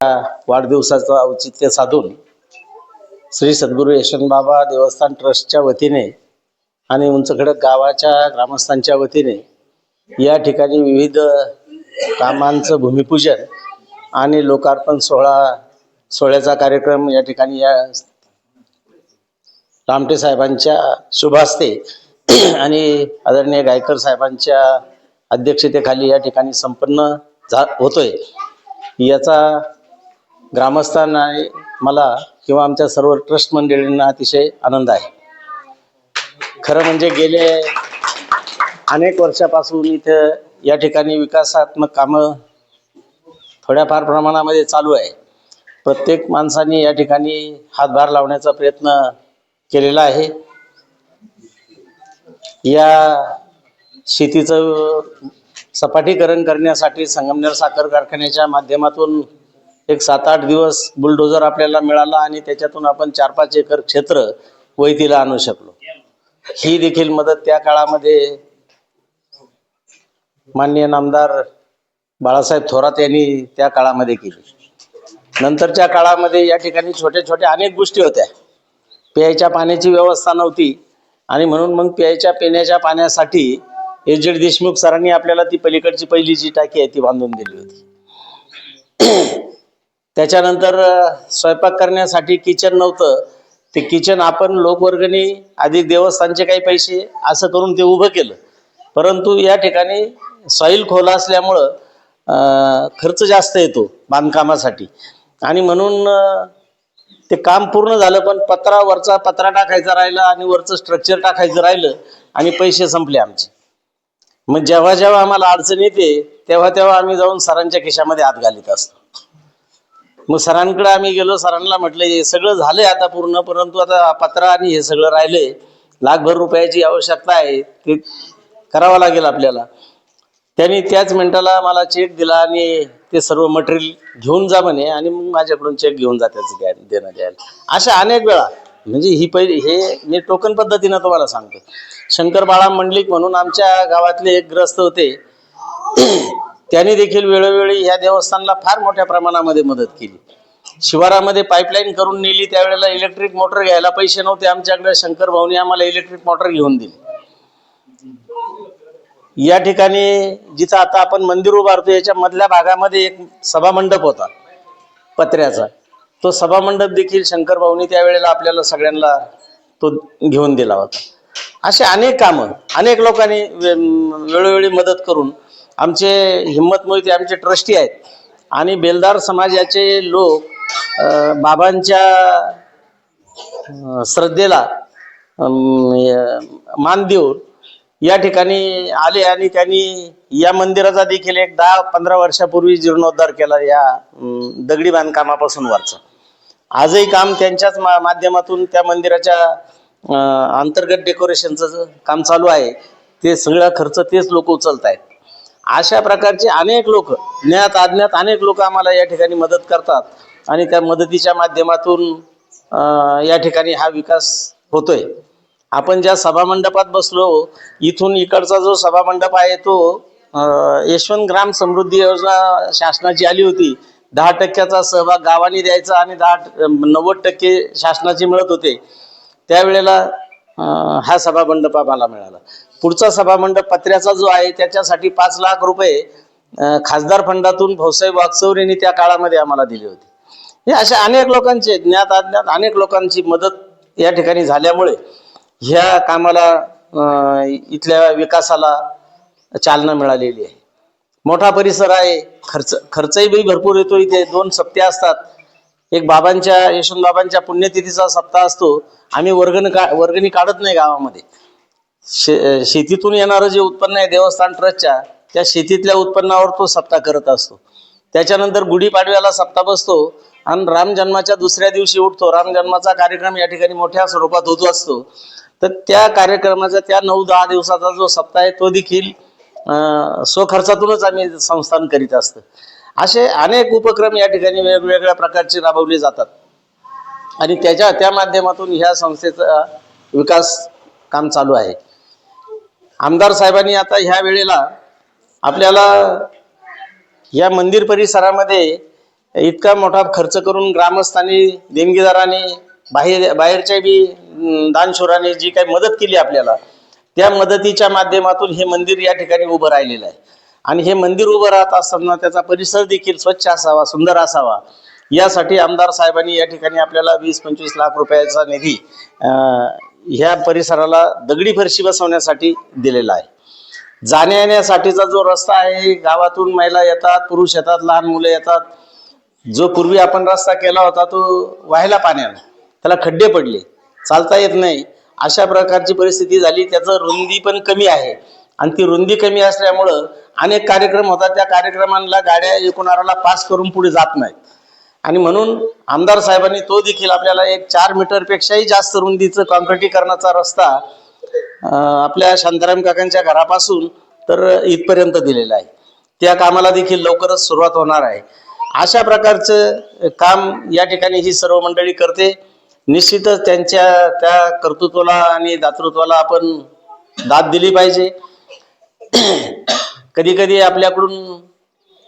वाढदिवसाचं औचित्य साधून श्री सद्गुरू यशवंतबाबा देवस्थान ट्रस्टच्या वतीने आणि उंचखडक गावाच्या ग्रामस्थांच्या वतीने या ठिकाणी विविध कामांचं भूमिपूजन आणि लोकार्पण सोहळा सोहळ्याचा कार्यक्रम या ठिकाणी या रामटे साहेबांच्या शुभास्ते आणि आदरणीय गायकर साहेबांच्या अध्यक्षतेखाली या ठिकाणी संपन्न झा होतोय. याचा ग्रामस्थांना आणि मला किंवा आमच्या सर्व ट्रस्ट मंडळींना अतिशय आनंद आहे. खरं म्हणजे गेले अनेक वर्षापासून इथं या ठिकाणी विकासात्मक कामं थोड्याफार प्रमाणामध्ये चालू आहे. प्रत्येक माणसाने या ठिकाणी हातभार लावण्याचा प्रयत्न केलेला आहे. या शेतीचं सपाटीकरण करण्यासाठी संगमनेर साखर कारखान्याच्या माध्यमातून एक सात आठ दिवस बुलडोजर आपल्याला मिळाला आणि त्याच्यातून आपण चार पाच एकर क्षेत्र वैतीला आणू शकलो. ही देखील मदत त्या काळामध्ये माननीय नामदार बाळासाहेब थोरात यांनी त्या काळामध्ये केली. नंतरच्या काळामध्ये या ठिकाणी छोट्या छोट्या अनेक गोष्टी होत्या. प्यायच्या पाण्याची व्यवस्था नव्हती आणि म्हणून मग प्यायच्या पिण्याच्या पाण्यासाठी एच देशमुख सरांनी आपल्याला ती पलीकडची पहिली जी टाकी आहे ती बांधून दिली होती. त्याच्यानंतर स्वयंपाक करण्यासाठी किचन नव्हतं. ते किचन आपण लोकवर्गणी आधी देवस्थानचे काही पैसे असं करून ते उभं केलं. परंतु या ठिकाणी सॉईल खोला असल्यामुळं खर्च जास्त येतो बांधकामासाठी. आणि म्हणून ते काम पूर्ण झालं पण पत्रा वरचा पत्रा टाकायचा राहिला आणि वरचं स्ट्रक्चर टाकायचं राहिलं आणि पैसे संपले आमचे. मग जेव्हा जेव्हा आम्हाला अडचण येते तेव्हा तेव्हा आम्ही जाऊन सरांच्या खिशामध्ये हात घालीत असतो. मग सरांकडे आम्ही गेलो सरांना म्हटलं हे सगळं झालंय आता पूर्ण परंतु आता पत्रा आणि हे सगळं राहिलंय. लाखभर रुपयाची आवश्यकता आहे. ते करावं लागेल आपल्याला. त्यांनी त्याच मिनिटाला मला चेक दिला आणि ते सर्व मटेरियल घेऊन जा म्हणे आणि मग माझ्याकडून चेक घेऊन जा त्याचं द्या देणं द्यायला. अशा अनेक वेळा म्हणजे ही पहिली हे मी टोकन पद्धतीनं तुम्हाला सांगतो शंकर बाळा मंडलिक म्हणून आमच्या गावातले एक ग्रस्त होते. त्याने देखील वेळोवेळी ह्या देवस्थानला फार मोठ्या प्रमाणामध्ये मदत केली. शिवारामध्ये पाईपलाईन करून नेली त्यावेळेला इलेक्ट्रिक मोटर घ्यायला पैसे नव्हते. आमच्याकडे शंकर भाऊने आम्हाला इलेक्ट्रिक मोटर घेऊन दिली. या ठिकाणी जिथं आता आपण मंदिर उभारतो याच्या मधल्या भागामध्ये एक सभामंडप होता पत्र्याचा. तो सभामंडप देखील शंकर भाऊनी त्यावेळेला आपल्याला सगळ्यांना तो घेऊन दिला होता. असे अनेक कामं अनेक लोकांनी वे- वेळोवेळी मदत करून आमचे हिम्मत मोहिते आमचे ट्रस्टी आहेत. आणि बेलदार समाजाचे लोक बाबांच्या श्रद्धेला मान देऊन या ठिकाणी आले आणि त्यांनी या मंदिराचा देखील एक दहा पंधरा वर्षापूर्वी जीर्णोद्धार केला या दगडी बांधकामापासून वरचा. आजही काम त्यांच्याच मा माध्यमातून त्या मंदिराच्या अंतर्गत डेकोरेशनचं काम चालू आहे. ते सगळा खर्च तेच लोक उचलत आहेत अशा प्रकारचे अनेक लोक ज्ञात अज्ञात अनेक लोक आम्हाला या ठिकाणी मदत करतात. आणि त्या मदतीच्या माध्यमातून या ठिकाणी हा विकास होतोय. आपण ज्या सभामंडपात बसलो इथून इकडचा जो सभामंडप आहे तो यशवंत ग्राम समृद्धी योजना शासनाची आली होती. दहा टक्क्याचा सहभाग गावाने द्यायचा आणि दहा नव्वद टक्के शासनाचे मिळत होते. त्यावेळेला हा सभामंडप आम्हाला मिळाला. पुढचा सभामंडप पत्र्याचा जो आहे त्याच्यासाठी पाच लाख रुपये खासदार फंडातून भाऊसाहेब वागचौर यांनी त्या काळामध्ये आम्हाला दिले होते. हे अशा अनेक लोकांचे ज्ञात अज्ञात अनेक लोकांची मदत या ठिकाणी झाल्यामुळे ह्या कामाला इथल्या विकासाला चालना मिळालेली आहे. मोठा परिसर आहे खर्च खर्चही बी भरपूर येतो. इथे दोन सप्त्या असतात. एक बाबांच्या यशवंत बाबांच्या पुण्यतिथीचा सप्ताह असतो. आम्ही वर्गण का वर्गणी काढत नाही गावामध्ये. शे शेतीतून येणारं जे उत्पन्न आहे देवस्थान ट्रस्टच्या त्या शेतीतल्या उत्पन्नावर तो सप्ताह करत असतो. त्याच्यानंतर गुढीपाडव्याला सप्ताह बसतो आणि राम जन्माच्या दुसऱ्या दिवशी उठतो. राम जन्माचा कार्यक्रम या ठिकाणी मोठ्या स्वरूपात होत असतो. तर त्या कार्यक्रमाचा त्या नऊ दहा दिवसाचा जो सप्ताह आहे तो देखील स्वखर्चातूनच आम्ही संस्थान करीत असतं. असे अनेक उपक्रम या ठिकाणी वेगवेगळ्या प्रकारचे राबवले जातात. आणि त्याच्या त्या माध्यमातून ह्या संस्थेचा विकास काम चालू आहे. आमदार साहेबांनी आता ह्या वेळेला आपल्याला या मंदिर परिसरामध्ये इतका मोठा खर्च करून ग्रामस्थांनी देणगीदारांनी बाहेर बाहेरच्या बी दानशोराने जी काही मदत केली आपल्याला त्या मदतीच्या माध्यमातून हे मंदिर या ठिकाणी उभं राहिलेलं आहे. आणि हे मंदिर उभं राहत असताना त्याचा परिसर देखील स्वच्छ असावा सुंदर असावा यासाठी आमदार साहेबांनी या ठिकाणी आपल्याला वीस पंचवीस लाख रुपयाचा निधी ह्या परिसराला दगडी फरशी बसवण्यासाठी दिलेला आहे. जाण्या येण्यासाठीचा जो रस्ता आहे गावातून महिला येतात पुरुष येतात लहान मुलं येतात. जो पूर्वी आपण रस्ता केला होता तो व्हायला पाण्यानं त्याला खड्डे पडले. चालता येत नाही. अशा प्रकारची परिस्थिती झाली. त्याचं रुंदी पण कमी आहे. आणि ती रुंदी कमी असल्यामुळं अनेक कार्यक्रम होतात. त्या कार्यक्रमांना गाड्या एकूणाला पास करून पुढे जात नाहीत. आणि म्हणून आमदार साहेबांनी तो देखील आपल्याला एक चार मीटरपेक्षाही जास्त रुंदीचं कॉन्क्रिटीकरणाचा रस्ता आपल्या शांताराम काकांच्या घरापासून तर इथपर्यंत दिलेला आहे. त्या कामाला देखील लवकरच सुरुवात होणार आहे. अशा प्रकारचं काम या ठिकाणी ही सर्व मंडळी करते. निश्चितच त्यांच्या त्या कर्तृत्वाला आणि दातृत्वाला आपण दाद दिली पाहिजे. कधी कधी आपल्याकडून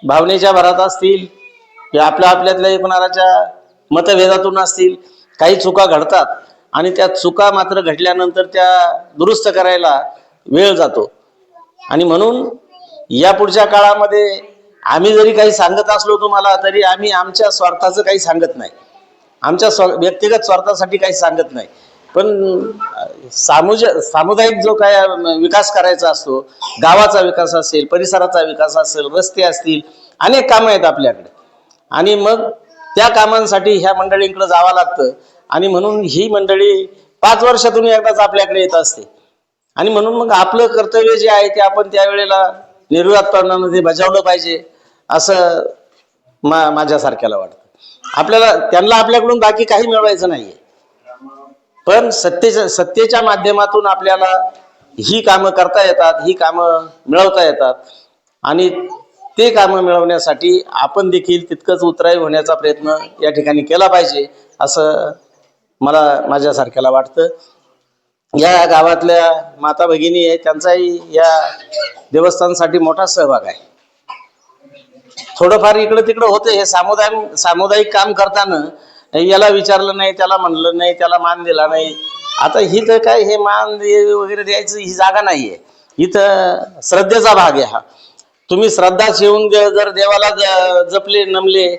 भावनेच्या भरात असतील किंवा आपल्या आपल्यातल्या कोणाच्या मतभेदातून असतील काही चुका घडतात आणि त्या चुका मात्र घडल्यानंतर त्या दुरुस्त करायला वेळ जातो. आणि म्हणून या पुढच्या काळामध्ये आम्ही जरी काही सांगत असलो तुम्हाला तरी आम्ही आमच्या स्वार्थाचं काही सांगत नाही. आमच्या स्व व्यक्तिगत स्वार्थासाठी काही सांगत नाही. पण सामुज सामुदायिक जो काय विकास करायचा असतो गावाचा विकास असेल परिसराचा विकास असेल रस्ते असतील अनेक कामं आहेत आपल्याकडे. आणि मग त्या कामांसाठी ह्या मंडळींकडे जावं लागतं. आणि म्हणून ही मंडळी पाच वर्षातून एकदाच आपल्याकडे येत असते. आणि म्हणून मग आपलं कर्तव्य जे आहे ते आपण त्यावेळेला निर्विवादपणामध्ये बजावलं पाहिजे असं मा माझ्यासारख्याला वाटतं. आपल्याला त्यांना आपल्याकडून बाकी काही मिळवायचं नाहीये. पण सत्तेच्या सत्तेच्या माध्यमातून आपल्याला ही कामं करता येतात ही कामं मिळवता येतात. आणि ते कामं मिळवण्यासाठी आपण देखील तितकंच उतराई होण्याचा प्रयत्न या ठिकाणी केला पाहिजे असं मला माझ्यासारख्याला वाटतं. या गावातल्या माता भगिनी आहे त्यांचाही या देवस्थानसाठी मोठा सहभाग आहे. थोडंफार इकडं तिकडं होते हे सामुदायिक सामुदायिक काम करताना याला विचारलं नाही त्याला म्हणलं नाही त्याला मान दिला नाही. आता ही तर काय हे मान दे- वगैरे द्यायचं ही जागा नाहीये. इथं श्रद्धेचा भाग आहे हा. तुम्ही श्रद्धा ठेवून जर देवाला ज- जपले नमले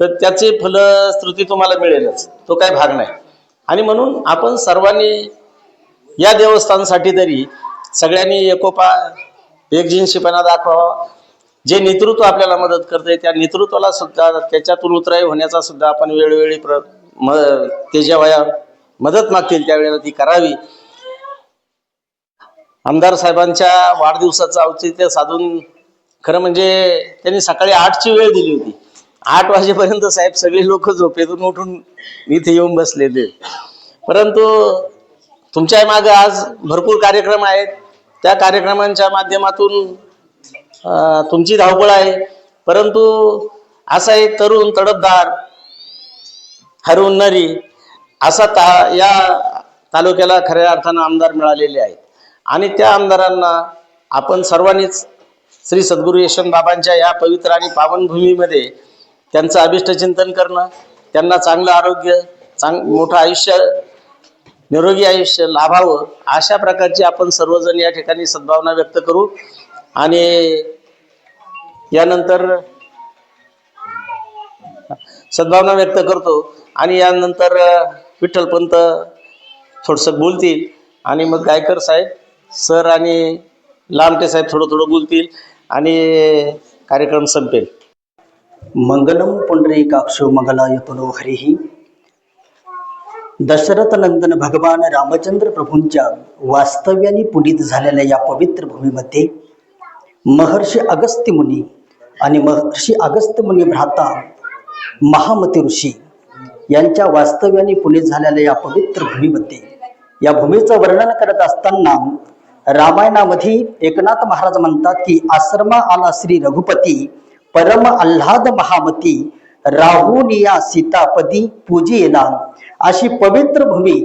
तर त्याचे फलश्रुती तुम्हाला मिळेलच. तो काय भाग नाही. आणि म्हणून आपण सर्वांनी या देवस्थानसाठी तरी सगळ्यांनी एकोपा एकजिनशीपणा दाखवावा. जे नेतृत्व आपल्याला मदत करते त्या नेतृत्वाला सुद्धा त्याच्यातून उतराई होण्याचा सुद्धा आपण वेळोवेळी प्र म ते जेव्हा मदत मागतील त्यावेळेला ती करावी. आमदार साहेबांच्या वाढदिवसाचं औचित्य साधून खरं म्हणजे त्यांनी सकाळी आठची वेळ दिली होती. आठ वाजेपर्यंत साहेब सगळे लोक झोपेतून उठून इथे येऊन बसलेले. परंतु तुमच्या मागे आज भरपूर कार्यक्रम आहेत. त्या कार्यक्रमांच्या माध्यमातून तुमची धावपळ आहे. परंतु असा एक तरुण तडफदार हरवून नरी असा ता या तालुक्याला खऱ्या अर्थानं आमदार मिळालेले आहेत. आणि त्या आमदारांना आपण सर्वांनीच श्री सद्गुरू यशवंत बाबांच्या या पवित्र आणि पावनभूमीमध्ये त्यांचं अभिष्टचिंतन करणं त्यांना चांगलं आरोग्य चांग मोठं आयुष्य निरोगी आयुष्य लाभावं अशा प्रकारची आपण सर्वजण या ठिकाणी सद्भावना व्यक्त करू. आणि यानंतर सद्भावना व्यक्त करतो आणि यानंतर विठ्ठलपंत थोडंसं बोलतील. आणि मग गायकर साहेब सर आणि लामटे साहेब थोडं थोडं बोलतील. आणि कार्यक्रम संपेल. मंगलम पुंडरीकाक्षो मंगलाय तनो हरिः। दशरथ नंदन भगवान रामचंद्र प्रभूंच्या वास्तव्याने पुनीत झालेल्या या पवित्र भूमीमध्ये महर्षी अगस्त्य मुनी आणि महर्षी अगस्त्य मुनी भ्राता महामती ऋषी यांच्या वास्तव्याने पुनीत झालेल्या या पवित्र भूमीमध्ये या भूमीचं वर्णन करत असताना रामायणामध्ये एकनाथ महाराज म्हणतात की आश्रमा आला श्री रघुपती परम आल्हाद महामती राहुनिया सीतापदी पूजिला अशी पवित्र भूमी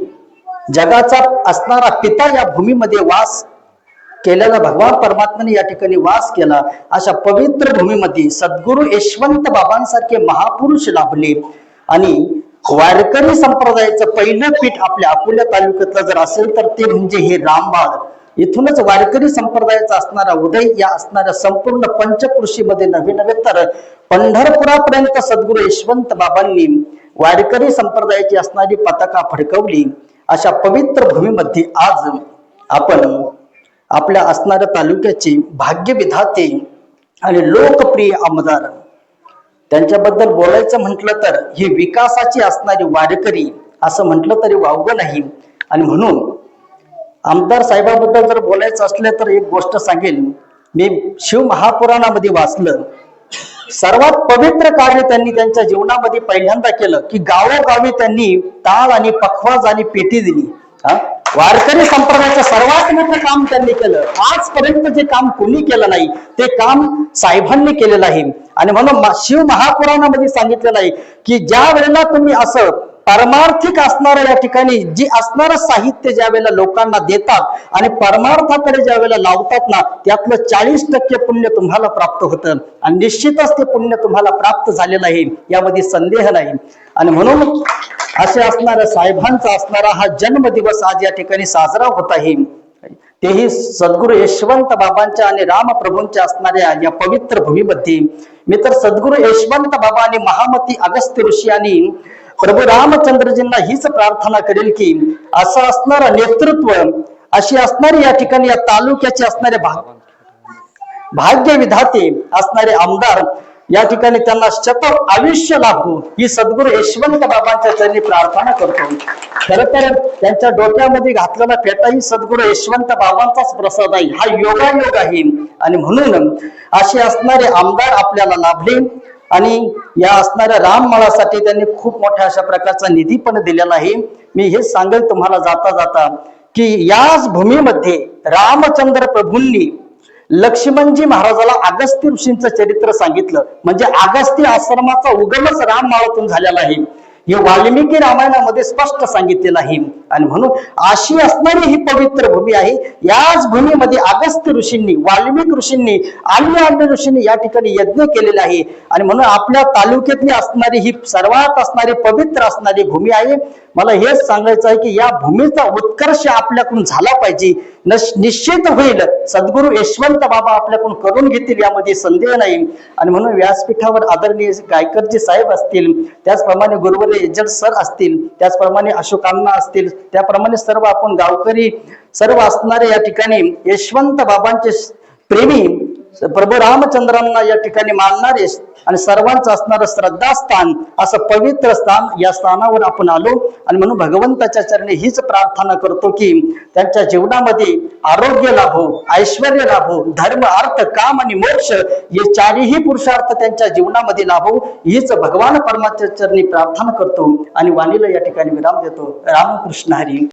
जगाचा असणारा पिता या भूमीमध्ये वास केलेला भगवान परमात्म्याने या ठिकाणी वास केला. अशा पवित्र भूमीमध्ये सद्गुरु यशवंत बाबांसारखे महापुरुष लाभले. आणि वारकरी संप्रदायाचं पहिलं पीठ आपल्या अकोल्या तालुक्यातलं जर असेल तर ते म्हणजे हे रामबाळ इथूनच वारकरी संप्रदायाचा असणारा उदय या असणाऱ्या संपूर्ण पंचकृषीमध्ये नवे नव्हे तर पंढरपुरापर्यंत सद्गुरु यशवंत बाबांनी वारकरी संप्रदायाची असणारी पताका फडकवली. अशा पवित्र भूमीमध्ये आज आपण आपल्या असणाऱ्या तालुक्याचे भाग्यविधाते आणि लोकप्रिय आमदार त्यांच्याबद्दल बोलायचं म्हटलं तर ही विकासाची असणारी वारकरी असं म्हटलं तरी वावगं नाही. आणि म्हणून आमदार साहेबाबद्दल जर बोलायचं असलं तर एक गोष्ट सांगेल मी शिव महापुराणामध्ये वाचलं. सर्वात पवित्र कार्य त्यांनी त्यांच्या जीवनामध्ये पहिल्यांदा केलं की गावोगावी त्यांनी ताळ आणि पखवाज आणि पेटी दिली. हा? वारकरी संप्रदायाचं सर्वात मोठं काम त्यांनी केलं. आजपर्यंत जे काम कोणी केलं नाही ते काम साहेबांनी केलेलं आहे. आणि म्हणून शिव महापुराणामध्ये सांगितलेलं आहे की ज्या वेळेला तुम्ही असं परमार्थिक असणाऱ्या या ठिकाणी जी असणारं साहित्य ज्या वेळेला लोकांना देतात आणि परमार्थाकडे ज्या वेळेला लावतात ना त्यातलं चाळीस टक्के पुण्य तुम्हाला प्राप्त होतं. आणि निश्चितच ते पुण्य तुम्हाला प्राप्त झालेलं आहे. यामध्ये संदेह नाही. आणि म्हणून असे असणाऱ्या साहेबांचा असणारा हा जन्मदिवस आज या ठिकाणी साजरा होत आहे. तेही सद्गुरु यशवंत बाबांच्या आणि रामप्रभूंच्या असणाऱ्या या पवित्र भूमीमध्ये. मी तर सद्गुरु यशवंत बाबा आणि महामती अगस्त्य ऋषी आणि प्रभू रामचंद्रजींना हीच प्रार्थना करेल की असं असणारं नेतृत्व अशी असणारी या ठिकाणी या तालुक्याचे असणारे भाग भाग्य विधाते असणारे आमदार या ठिकाणी त्यांना शत आयुष्य लाभो ही सद्गुरु यशवंत बाबांच्या चरणी प्रार्थना करतो. खर तर त्यांच्या डोक्यामध्ये घातलेला फेटा ही सद्गुरु यशवंत बाबांचाच प्रसाद आहे. हा योगायोग आहे. आणि म्हणून असे असणारे आमदार आपल्याला लाभले. आणि या असणाऱ्या राममाळासाठी त्यांनी खूप मोठ्या अशा प्रकारचा निधी पण दिलेला आहे. मी हे सांगेल तुम्हाला जाता जाता की याच भूमीमध्ये रामचंद्र प्रभूंनी लक्ष्मणजी महाराजाला अगस्त्य ऋषींचं चरित्र सांगितलं. म्हणजे अगस्त्य आश्रमाचा उगमच राममाळातून झालेला आहे. हे वाल्मिकी रामायणामध्ये स्पष्ट सांगितलेलं आहे. आणि म्हणून अशी असणारी ही पवित्र भूमी आहे. याच भूमीमध्ये अगस्त्य ऋषींनी वाल्मिक ऋषींनी अन्य अन्य ऋषींनी या ठिकाणी यज्ञ केलेला आहे. आणि म्हणून आपल्या तालुक्यातली असणारी ही सर्वात असणारी पवित्र असणारी भूमी आहे. मला हेच सांगायचं आहे की या भूमीचा उत्कर्ष आपल्याकडून झाला पाहिजे. निश्चित होईल. सद्गुरु यशवंत बाबा आपल्याकडून करून घेतील यामध्ये संदेह नाही. आणि म्हणून व्यासपीठावर आदरणीय गायकरजी साहेब असतील त्याचप्रमाणे गुरुवरे एजंट सर असतील त्याचप्रमाणे अशोकांना असतील त्याप्रमाणे सर्व आपण गावकरी सर्व असणारे या ठिकाणी यशवंत बाबांचे प्रेमी प्रभू रामचंद्रांना या ठिकाणी मानणारे आणि सर्वांचं असणारं श्रद्धास्थान असं पवित्र स्थान या स्थानावर आपण आलो आणि म्हणून भगवंताच्या चरणी हीच प्रार्थना करतो की त्यांच्या जीवनामध्ये आरोग्य लाभो ऐश्वर लाभो धर्म अर्थ काम आणि मोक्ष हे चारही पुरुषार्थ त्यांच्या जीवनामध्ये लाभो हीच भगवान परमाच्या चरणी प्रार्थना करतो आणि वाणीला या ठिकाणी विराम देतो. रामकृष्ण हरी.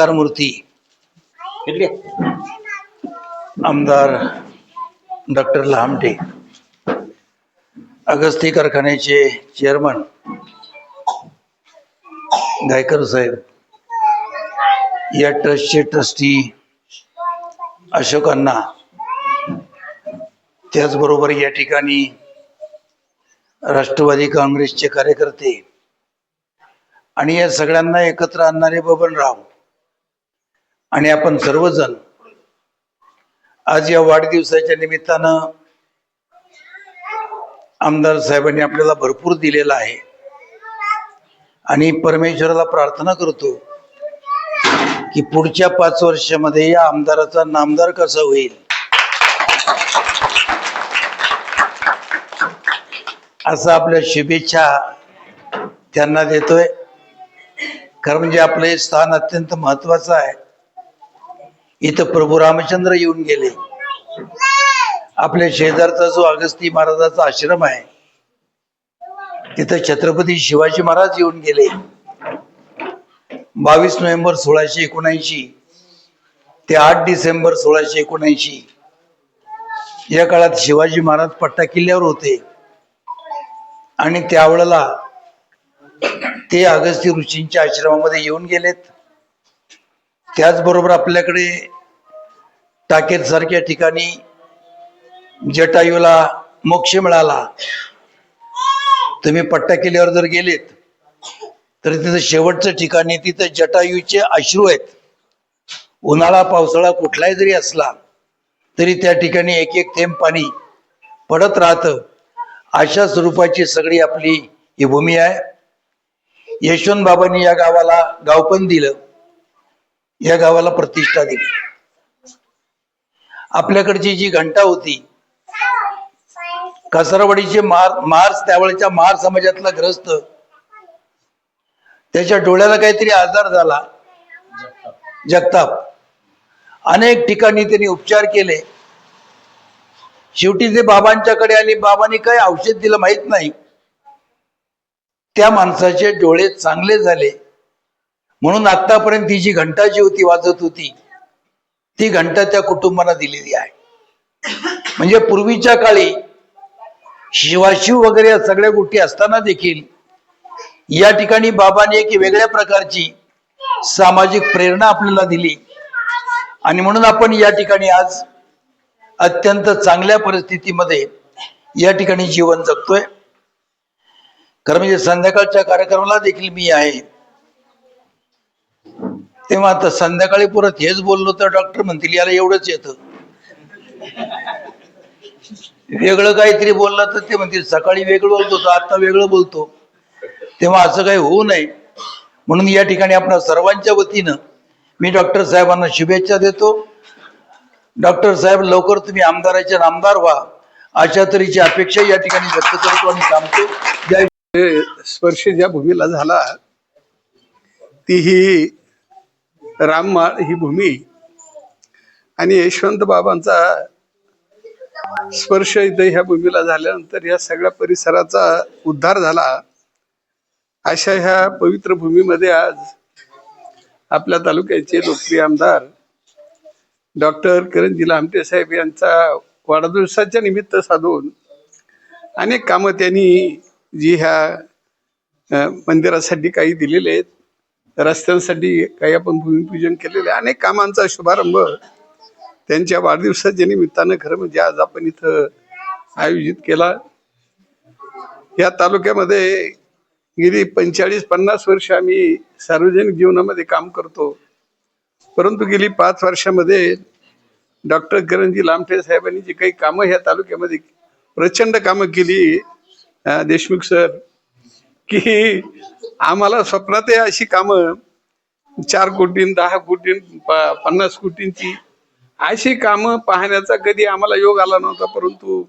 सत्कार मूर्ती आमदार डॉक्टर लहामटे अगस्ती कारखान्याचे चेअरमन गायकर साहेब. या ट्रस्टचे ट्रस्टी अशोकांना. त्याचबरोबर या ठिकाणी राष्ट्रवादी काँग्रेसचे कार्यकर्ते आणि या सगळ्यांना एकत्र आणणारे बबनराव. आणि आपण सर्वजण आज या वाढदिवसाच्या निमित्तानं आमदार साहेबांनी आपल्याला भरपूर दिलेला आहे. आणि परमेश्वराला प्रार्थना करतो की पुढच्या पाच वर्षामध्ये या आमदाराचा नामदार कसा होईल? असं आपल्या शुभेच्छा त्यांना देतोय. कारण म्हणजे आपलं हे स्थान अत्यंत महत्वाचं आहे. इथं प्रभू रामचंद्र येऊन गेले. आपल्या शेजारचा जो अगस्ती महाराजाचा आश्रम आहे तिथं छत्रपती शिवाजी महाराज येऊन गेले. बावीस नोव्हेंबर सोळाशे एकोणऐंशी ते आठ डिसेंबर सोळाशे एकोणऐंशी या काळात शिवाजी महाराज पट्टा किल्ल्यावर होते. आणि त्यावेळेला ते अगस्ती ऋषींच्या आश्रमामध्ये येऊन गेलेत. त्याचबरोबर आपल्याकडे टाकेत सारख्या ठिकाणी जटायूला मोक्ष मिळाला. तुम्ही पट्टा किल्ल्यावर जर गेलेत तर तिथं शेवटचं ठिकाणी तिथं जटायूचे अश्रू आहेत. उन्हाळा पावसाळा कुठलाही जरी असला तरी त्या ठिकाणी एक एक थेंब पाणी पडत राहतं. अशा स्वरूपाची सगळी आपली ही भूमी आहे. यशवंत बाबांनी या गावाला गाव पण दिलं. या गावाला प्रतिष्ठा दिली. आपल्याकडची जी घंटा होती कसरवाडीचे मार महार त्यावेळेच्या महार समाजातला ग्रस्त त्याच्या डोळ्याला काहीतरी आजार झाला. जगताप. अनेक ठिकाणी त्यांनी उपचार केले. शेवटी ते बाबांच्याकडे आले. बाबांनी काय औषध दिलं माहीत नाही. त्या माणसाचे डोळे चांगले झाले. म्हणून आतापर्यंत ती जी घंटा जी होती वाजत होती ती घंटा त्या कुटुंबाला दिलेली आहे. म्हणजे पूर्वीच्या काळी शिवाशिव वगैरे या सगळ्या गोष्टी असताना देखील या ठिकाणी बाबांनी एक वेगळ्या प्रकारची सामाजिक प्रेरणा आपल्याला दिली. आणि म्हणून आपण या ठिकाणी आज अत्यंत चांगल्या परिस्थितीमध्ये या ठिकाणी जीवन जगतोय. खरं म्हणजे संध्याकाळच्या कार्यक्रमाला देखील मी आहे. तेव्हा आता संध्याकाळी परत हेच बोललो तर डॉक्टर म्हणतील याला एवढंच येतं. वेगळं काहीतरी बोललं तर ते म्हणतील सकाळी वेगळं बोलतो तर आता वेगळं बोलतो. तेव्हा असं काही होऊ नये. म्हणून या ठिकाणी आपण सर्वांच्या वतीनं मी डॉक्टर साहेबांना शुभेच्छा देतो. डॉक्टर साहेब लवकर तुम्ही आमदाराचे आमदार व्हा. अशा तऱ्हेची अपेक्षा या ठिकाणी व्यक्त करतो आणि सांगतो ज्या स्पर्श ज्या भूमीला झाला ती ही राममाळ ही भूमी. आणि यशवंत बाबांचा स्पर्श इथे ह्या भूमीला झाल्यानंतर या सगळ्या परिसराचा उद्धार झाला. अशा ह्या पवित्र भूमीमध्ये आज आपल्या तालुक्याचे लोकप्रिय आमदार डॉक्टर किरणजी लामटे साहेब यांचा वाढदिवसाच्या निमित्त साधून अनेक कामं त्यांनी जी ह्या मंदिरासाठी काही दिलेले आहेत. रस्त्यांसाठी काही आपण भूमिपूजन केलेले अनेक कामांचा शुभारंभ त्यांच्या वाढदिवसाच्या निमित्तानं खरं म्हणजे आज आपण इथं आयोजित केला. या तालुक्यामध्ये गेली पंचेचाळीस पन्नास वर्ष आम्ही सार्वजनिक जीवनामध्ये काम करतो. परंतु गेली पाच वर्षामध्ये डॉक्टर किरणजी लामठे साहेबांनी जी काही कामं ह्या तालुक्यामध्ये प्रचंड कामं केली देशमुख सर की आम्हाला स्वप्नात अशी कामं. चार कोटीं दहा कोटीं प- पन्नास कोटींची. अशी कामं पाहण्याचा कधी आम्हाला योग आला नव्हता परंतु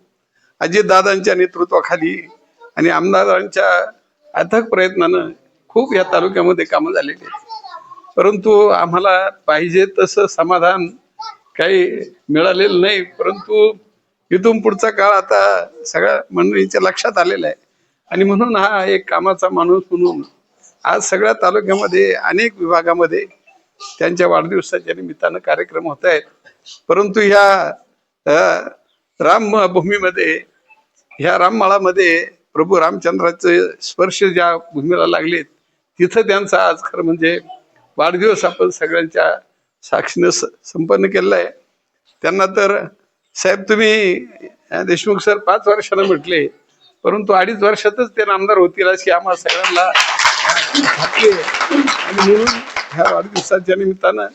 अजितदादांच्या नेतृत्वाखाली आणि आमदारांच्या अथक प्रयत्नानं खूप या तालुक्यामध्ये कामं झालेली आहेत. परंतु आम्हाला पाहिजे तसं समाधान काही मिळालेलं नाही परंतु इथून पुढचा काळ आता सगळ्या मंडळींच्या लक्षात आलेला आहे. आणि म्हणून हा एक कामाचा माणूस म्हणून आज सगळ्या तालुक्यामध्ये अनेक विभागामध्ये त्यांच्या वाढदिवसाच्या निमित्तानं कार्यक्रम होत आहेत. परंतु ह्या रामभूमीमध्ये ह्या राममाळामध्ये प्रभू रामचंद्राचे स्पर्श ज्या भूमीला लागलेत तिथं त्यांचा आज खरं म्हणजे वाढदिवस आपण सगळ्यांच्या साक्षीनं स- संपन्न केलेला आहे त्यांना तर साहेब तुम्ही देशमुख सर पाच वर्षानं म्हटले परंतु अडीच वर्षातच ते नामदार होतील अशी आम्हाला सगळ्यांना अं, आणि म्हणून ह्या वाढदिवसाच्या निमित्तानं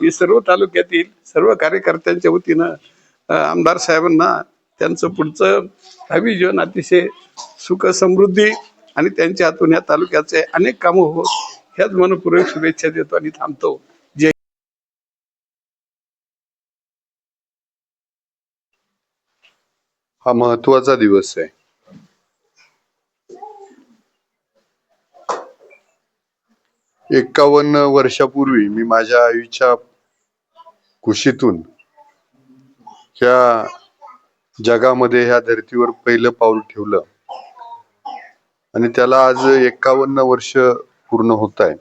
मी सर्व तालुक्यातील सर्व कार्यकर्त्यांच्या वतीनं आमदार साहेबांना त्यांचं पुढचं भावी जीवन अतिशय सुख समृद्धी आणि त्यांच्या हातून या तालुक्याचे अनेक कामं हो ह्याच मनपूर्वक शुभेच्छा देतो आणि थांबतो. जय हा महत्त्वाचा दिवस आहे. एक्कावन्न वर्षापूर्वी मी माझ्या आईच्या कुशीतून ह्या जगामध्ये ह्या धर्तीवर पहिलं पाऊल ठेवलं. आणि त्याला आज एक्कावन्न वर्ष पूर्ण होत आहे.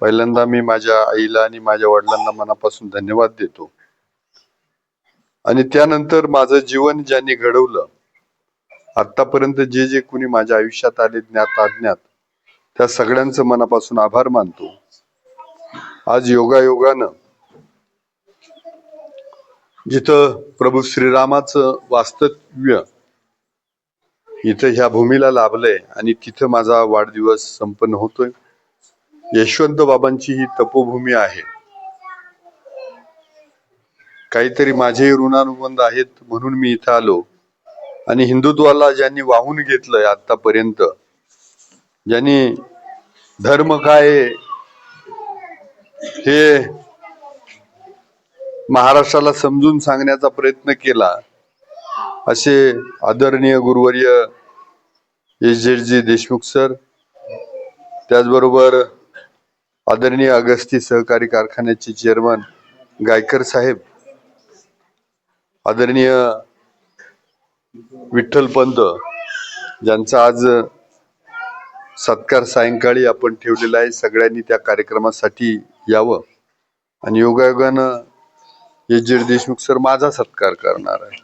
पहिल्यांदा मी माझ्या आईला आणि माझ्या वडिलांना मनापासून धन्यवाद देतो. आणि त्यानंतर माझं जीवन ज्यांनी घडवलं आतापर्यंत जे जे कुणी माझ्या आयुष्यात आले ज्ञात अज्ञात त्या सगळ्यांचं मनापासून आभार मानतो. आज योगायोगानं जिथं प्रभू श्रीरामाचं वास्तव्य इथं ह्या भूमीला लाभलंय आणि तिथं माझा वाढदिवस संपन्न होतोय. यशवंत बाबांची ही तपोभूमी आहे. काहीतरी माझे ऋणानुबंध आहेत म्हणून मी इथं आलो. आणि हिंदुत्वाला ज्यांनी वाहून घेतलंय आतापर्यंत ज्यांनी धर्म काय हे महाराष्ट्राला समजून सांगण्याचा प्रयत्न केला असे आदरणीय गुरुवर्य एस जी देशमुख सर त्याचबरोबर आदरणीय अगस्ती सहकारी कारखान्याचे चेअरमन गायकर साहेब आदरणीय विठ्ठल पंत ज्यांचा आज सत्कार सायंकाळी आपण ठेवलेला आहे. सगळ्यांनी त्या कार्यक्रमासाठी यावं. आणि योगायोगानं एस देशमुख सर माझा सत्कार करणार आहे.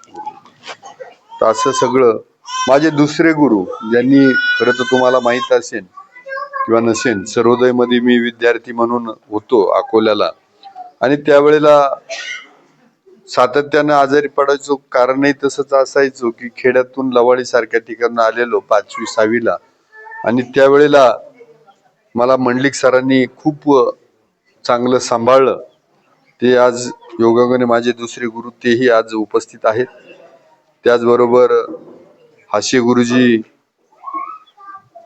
तर असं सगळं माझे दुसरे गुरु ज्यांनी खरं तर तुम्हाला माहीत असेल किंवा नसेल सर्वोदयमध्ये मी विद्यार्थी म्हणून होतो अकोल्याला. आणि त्यावेळेला सातत्यानं आजारी पडायचो कारणही तसंच असायचो की खेड्यातून लवाळीसारख्या ठिकाणी आलेलो पाचवी सहावीला. आणि त्यावेळेला मला मंडलिक सरांनी खूप चांगलं सांभाळलं. ते आज योगांगाने माझे दुसरे गुरु तेही आज उपस्थित आहेत. त्याचबरोबर हाशे गुरुजी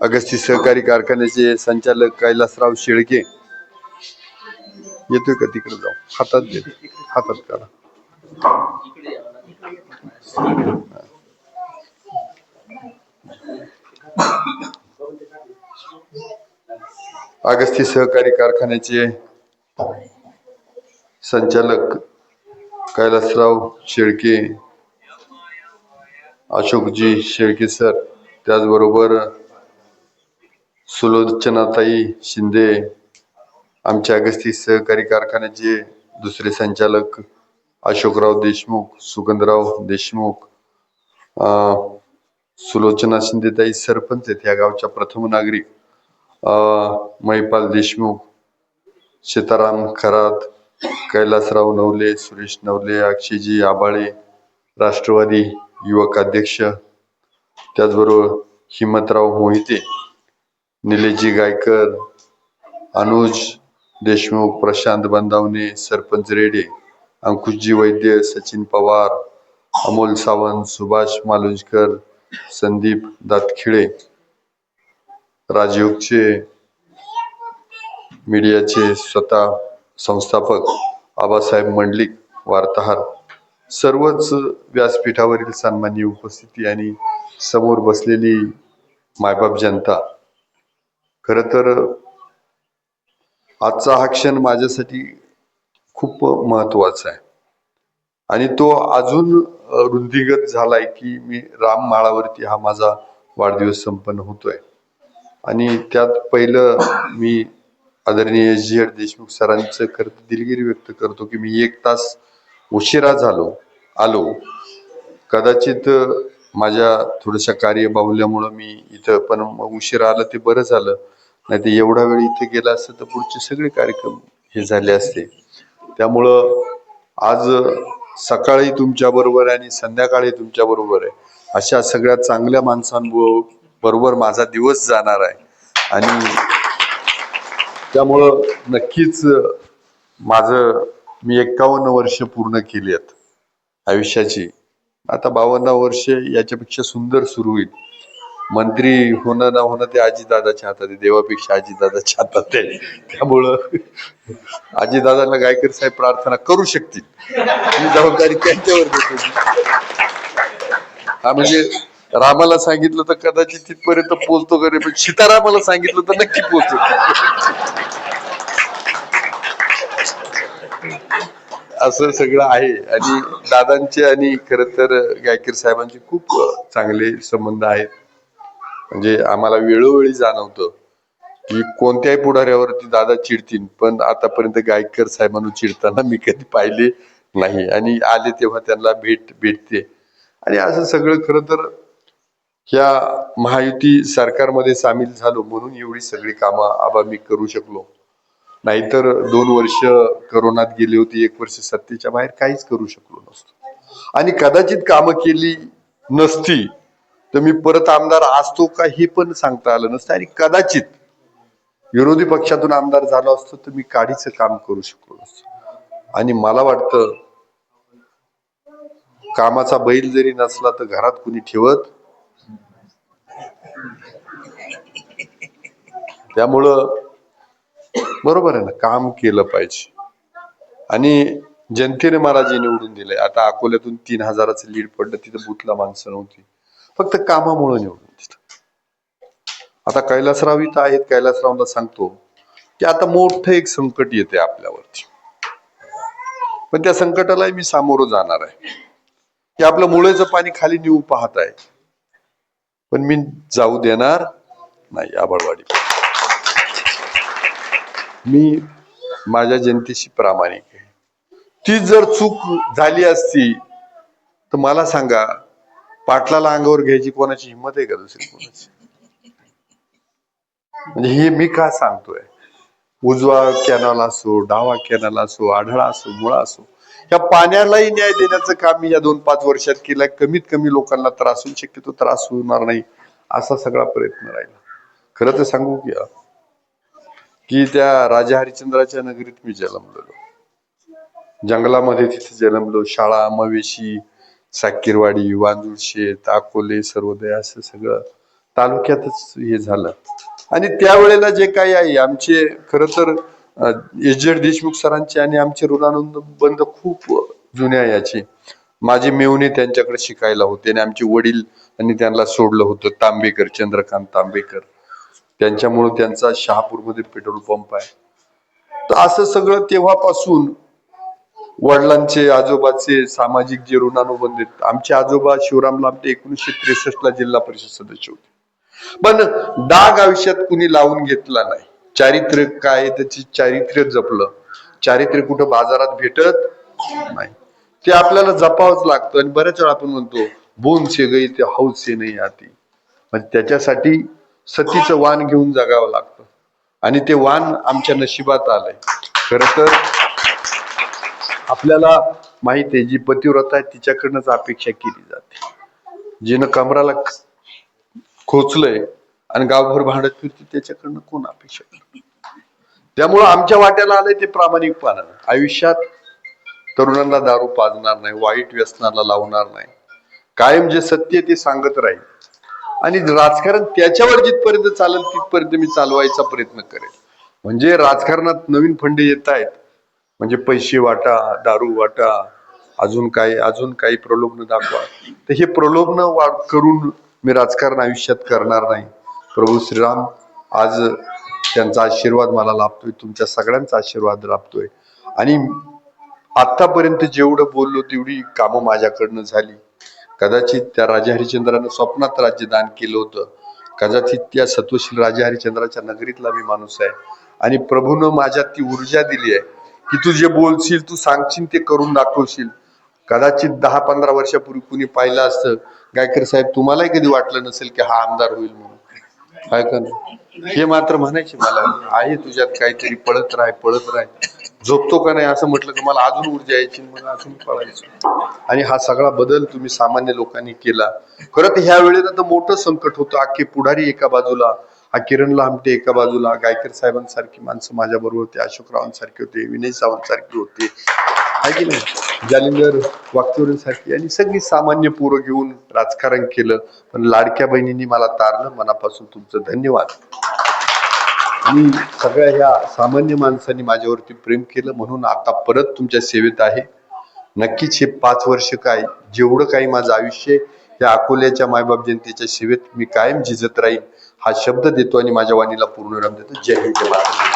अगस्ती सहकारी कारखान्याचे संचालक कैलासराव शेळके येतोय का तिकडे जाऊ हातात दे. हातात करा अगस्ती सहकारी कारखान्याचे संचालक कैलासराव शेळके अशोकजी शेळके सर त्याचबरोबर सुलोचनाताई शिंदे आमच्या अगस्ती सहकारी कारखान्याचे दुसरे संचालक अशोकराव देशमुख सुगंधराव देशमुख अं, सुलोचना शिंदेताई सरपंच आहेत या गावच्या प्रथम नागरिक. मैपाल महिपाल देशमुख सीताराम खरात कैलासराव नवले सुरेश नवले अक्षयजी आबाळे राष्ट्रवादी युवक अध्यक्ष त्याचबरोबर हिमतराव मोहिते निलेशजी गायकर अनुज देशमुख प्रशांत बंदावणे सरपंच रेडे अंकुशजी वैद्य सचिन पवार अमोल सावंत सुभाष मालुंजकर संदीप दातखिळे राजयोगचे मीडियाचे स्वतः संस्थापक आबासाहेब मंडलिक वार्ताहर. सर्वच व्यासपीठावरील सन्माननीय उपस्थिती आणि समोर बसलेली मायबाप जनता. खर तर आजचा हा क्षण माझ्यासाठी खूप महत्त्वाचा आहे. आणि तो अजून रुंदीगत झालाय की मी राम माळावरती हा माझा वाढदिवस संपन्न होतोय. आणि त्यात पहिलं मी आदरणीय एस जी देशमुख सरांचं खरं दिलगिरी व्यक्त करतो की मी एक तास उशिरा झालो आलो. कदाचित माझ्या माझ्या थोड्याशा कार्यबाहुल्यामुळं मी इथं पण मग उशिरा आलं ते बरं झालं. नाही ते एवढा वेळ इथे गेला असतं तर पुढचे सगळे कार्यक्रम हे झाले असते. त्यामुळं आज सकाळी तुमच्याबरोबर आहे आणि संध्याकाळी तुमच्याबरोबर आहे. अशा सगळ्या चांगल्या बरोबर माझा दिवस जाणार आहे. आणि त्यामुळं नक्कीच माझं मी एक्कावन्न वर्ष पूर्ण केली आहेत आयुष्याची. आता बावन्न वर्ष याच्यापेक्षा सुंदर सुरू होईल. मंत्री होणं ना होणं ते आजीदादाच्या हातात आहे देवापेक्षा आजीदादाच्या हातात आहे. त्यामुळं आजीदादाला गायकर साहेब प्रार्थना करू शकतील. ही जबाबदारी त्यांच्यावर देतो. हा म्हणजे रामाला सांगितलं तर कदाचित तिथपर्यंत पोचतो करे पण सीतारामाला सांगितलं तर नक्की पोचतो असं सगळं आहे. आणि दादांचे आणि खर तर गायकर साहेबांचे खूप चांगले संबंध आहेत. म्हणजे आम्हाला वेळोवेळी जाणवतं की कोणत्याही पुढाऱ्यावरती दादा चिडतील पण आतापर्यंत गायकर साहेबांना चिडताना मी कधी पाहिले नाही. आणि आले तेव्हा त्यांना भेट भेटते. आणि असं सगळं खरं तर ह्या महायुती सरकारमध्ये सामील झालो म्हणून एवढी सगळी कामं आबा मी करू शकलो. नाहीतर दोन वर्ष करोनात गेली होती एक वर्ष सत्तेच्या बाहेर काहीच करू शकलो नसतो. आणि कदाचित कामं केली नसती तर मी परत आमदार असतो का हे पण सांगता आलं नसतं. आणि कदाचित विरोधी पक्षातून आमदार झालो असतो तर मी काडीचं काम करू शकलो नसतो. आणि मला वाटतं कामाचा बैल जरी नसला तर घरात कुणी ठेवत त्यामुळं बरोबर आहे ना काम केलं पाहिजे. आणि जनतेने मला जे निवडून दिले आता अकोल्यातून तीन हजाराचं लीड पडलं तिथं बुथला माणसं नव्हती. फक्त कामामुळे निवडून दिलं. आता कैलासराव इथं आहेत कैलासरावला सांगतो की आता मोठं एक संकट येते आपल्यावरती. पण त्या संकटालाही मी सामोरं जाणार आहे. की आपलं मुळेचं पाणी खाली नेऊ पाहत आहे पण मी जाऊ देणार नाही आबळवाडी मी माझ्या जनतेशी प्रामाणिक आहे. ती जर चूक झाली असती तर मला सांगा पाटलाला अंगावर घ्यायची कोणाची हिंमत आहे का दुसरी कोणाची? म्हणजे हे मी का सांगतोय? उजवा कॅनल असो डावा कॅनल असो आढळा असो मुळा असो या पाण्यालाही न्याय देण्याचं काम मी या दोन पाच वर्षात केलंय. कमीत कमी लोकांना त्रास होईल शक्यतो त्रास होणार नाही असा सगळा प्रयत्न राहिला. खरं तर सांगू की की त्या राजा हरिश्चंद्राच्या नगरीत मी जन्मलेलो जंगलामध्ये तिथे जन्मलो. शाळा मवेशी साकीरवाडी वांजूळ शेत अकोले सर्वोदय असं सगळं तालुक्यातच हे झालं. आणि त्यावेळेला जे काही आहे आमचे खर तर एस जेड देशमुख सरांचे आणि आमचे ऋणानंद बंद खूप जुन्या याचे. माझे मेवणे त्यांच्याकडे शिकायला होते आणि आमचे वडील आणि त्यांना सोडलं होतं. तांबेकर चंद्रकांत तांबेकर. त्यांच्यामुळे त्यांचा शहापूरमध्ये पेट्रोल पंप आहे. तर असं सगळं तेव्हापासून वडिलांचे आजोबाचे सामाजिक जे ऋणानुबंध आहेत आमचे आजोबा शिवराम लामटे एकोणीसशे त्रेसष्ट ला जिल्हा परिषद सदस्य होते. पण डाग आयुष्यात कुणी लावून घेतला नाही. चारित्र्य काय त्याची चारित्र्य जपलं. चारित्र्य कुठं बाजारात भेटत नाही. ते आपल्याला जपावंच लागतं. आणि बऱ्याच वेळा आपण म्हणतो बोन से गई ते हौस से नाही आती. म्हणजे त्याच्यासाठी सतीचं वाण घेऊन जगावं लागतं. आणि ते वाण आमच्या नशिबात आलंय. खर तर आपल्याला माहीत आहे जी पतिव्रता आहे तिच्याकडनंच अपेक्षा केली जाते. जिनं कमराला खोचलंय आणि गावभर भांडत फिरते त्याच्याकडनं कोण अपेक्षा करत त्यामुळं आमच्या वाट्याला आलंय ते प्रामाणिकपणानं आयुष्यात तरुणांना दारू पाजणार नाही वाईट व्यसनाला लावणार नाही. कायम जे सत्य आहे ते सांगत राहील. आणि राजकारण त्याच्यावर जिथपर्यंत चालेल तिथपर्यंत मी चालवायचा प्रयत्न करेन म्हणजे राजकारणात नवीन फंडे येत आहेत. म्हणजे पैसे वाटा दारू वाटा अजून काही अजून काही प्रलोभन दाखवा. तर हे प्रलोभन वाढ करून मी राजकारण आयुष्यात करणार नाही. प्रभू श्रीराम आज त्यांचा आशीर्वाद मला लाभतोय. तुमच्या सगळ्यांचा आशीर्वाद लाभतोय. आणि आतापर्यंत जेवढं बोललो तेवढी कामं माझ्याकडनं झाली. कदाचित त्या राजा हरिचंद्रानं स्वप्नात राज्य दान केलं होतं. कदाचित त्या सत्वशील राजा हरिचंद्राच्या नगरीतला मी माणूस आहे. आणि प्रभूनं माझ्यात ती ऊर्जा दिली आहे की तू जे बोलशील तू सांगशील ते करून दाखवशील. कदाचित दहा पंधरा वर्षापूर्वी कुणी पाहिलं असतं गायकर साहेब तुम्हालाही कधी वाटलं नसेल की हा आमदार होईल म्हणून? काय का हे मात्र म्हणायचे मला आहे तुझ्यात काहीतरी पळत राह पळत राह. झोपतो का नाही? असं म्हटलं की मला अजून ऊर्जा यायची मला अजून पळायचं. आणि हा सगळा बदल तुम्ही सामान्य लोकांनी केला. खरं तर ह्या वेळेला तर मोठं संकट होतं. अख्खे पुढारी एका बाजूला हा किरण लामटे एका बाजूला गायकर साहेबांसारखी माणसं माझ्या बरोबर होते अशोकरावांसारखे होते विनय सावंतसारखे होते. आहे की नाही? जालिंदर वागचौरेंसारखी आणि सगळी सामान्य पोरं घेऊन राजकारण केलं. पण लाडक्या बहिणींनी मला तारलं. मनापासून तुमचं धन्यवाद. आणि सगळ्या ह्या सामान्य माणसांनी माझ्यावरती प्रेम केलं. म्हणून आता परत तुमच्या सेवेत आहे. नक्कीच हे पाच वर्ष काय जेवढं काही माझं आयुष्य आहे, या अकोल्याच्या मायबाप जनतेच्या सेवेत मी कायम झिजत राहील हा शब्द देतो आणि माझ्या वाणीला पूर्ण राम देतो. जय हिंद जय